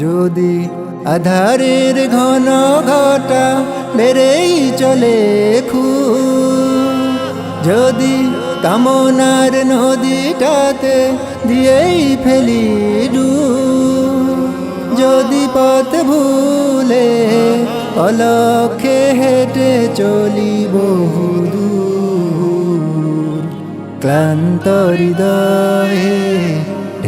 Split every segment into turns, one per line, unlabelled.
যদি আধারের ঘন ঘটা বেড়েই চলে খু যদি কামনার নদীটাতে দিয়েই ফেলি ডু যদি পথ ভুলে অলক্ষে হেঁটে চলি বহুদূর ক্লান্ত হৃদয়ে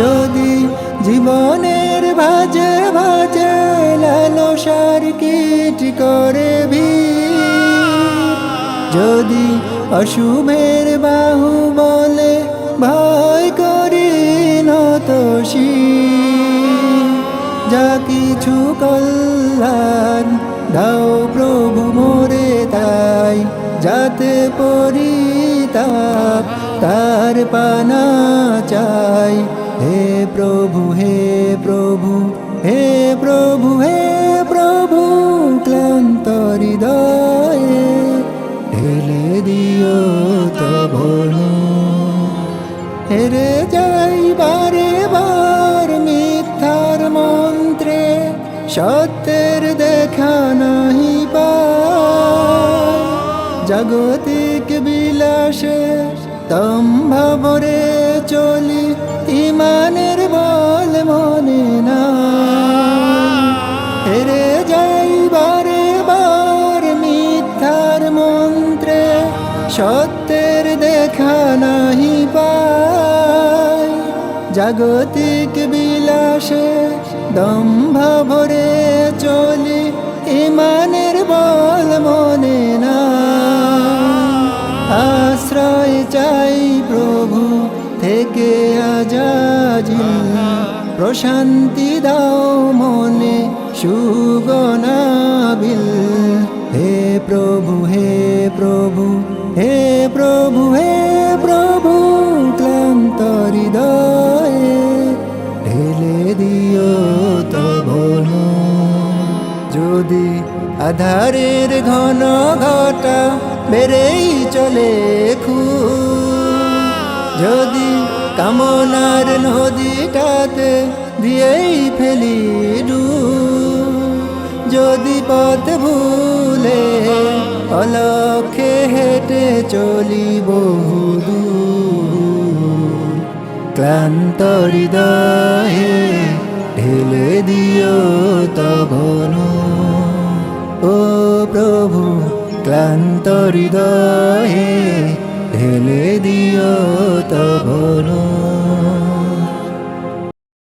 যদি জীবনের ভাজে ভাজে লালসার কীট করে ভিড় যদি অশুভের বাহু বলে ভয় করি নতশি যা কিছু কল্যাণ দাও প্রভু মোরে তাই, যাতে পরিতাপ তার পানা হে প্রভু হে প্রভু, ক্লান্ত হৃদয়ে ঢেলে দিও তবনু হেরে যাই বারে বার মিথ্যার মন্ত্রে, সত্যের দেখা নাহি পায়। জাগতিক বিলাসে তম্ভরে চলি সত্যের দেখা নাহি পায়। জাগতিক বিলাসে দম্ভ ভরে চলি, ইমানের বল মনে না। আশ্রয় চাই প্রভু থেকে আজাজিল প্রশান্তি দাও মনে সুগনাবিল হে প্রভু হে প্রভু হে প্রভু হে প্রভু, ক্লান্ত হৃদয়ে ঢেলে দিও তবনু যদি আধারের ঘন ঘটা বেড়েই চলে খু যদি কামনার নদীটাতে দিয়েই ফেলি ডু যদি পথ ভুলে অলক্ষে হেঁটে চলি বহুদূর ক্লান্ত হৃদয়ে ঢেলে দিও তবনু ও প্রভু, ক্লান্ত হৃদয়ে ঢেলে দিও তবনু